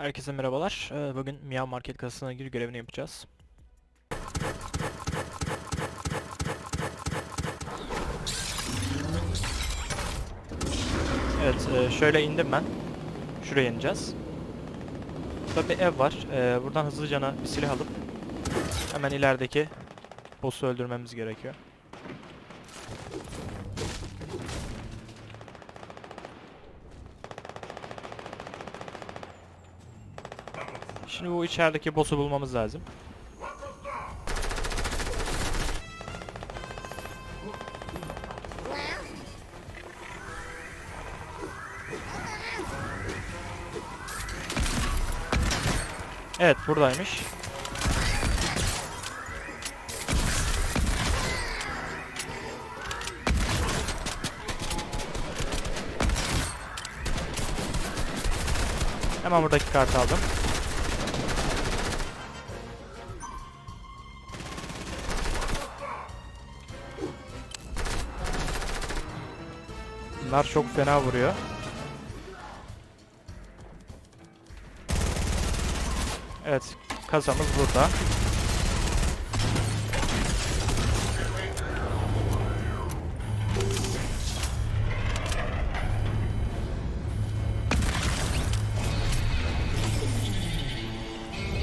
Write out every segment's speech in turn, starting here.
Herkese merhabalar. Ee, Bugün Miyav Market kasasına gir görevini yapacağız. Evet, e, şöyle indim ben. Şuraya ineceğiz. Burada bir ev var. Ee, Buradan hızlıca bir silah alıp hemen ilerideki boss'u öldürmemiz gerekiyor. Şimdi bu içerideki boss'u bulmamız lazım. Evet buradaymış. Hemen buradaki kartı aldım. Bunlar çok fena vuruyor. Evet, kasamız burada.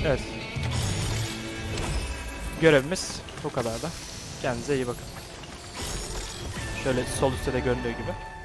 Evet. Görevimiz bu kadar da. Kendinize iyi bakın. Şöyle sol üstte de göründüğü gibi.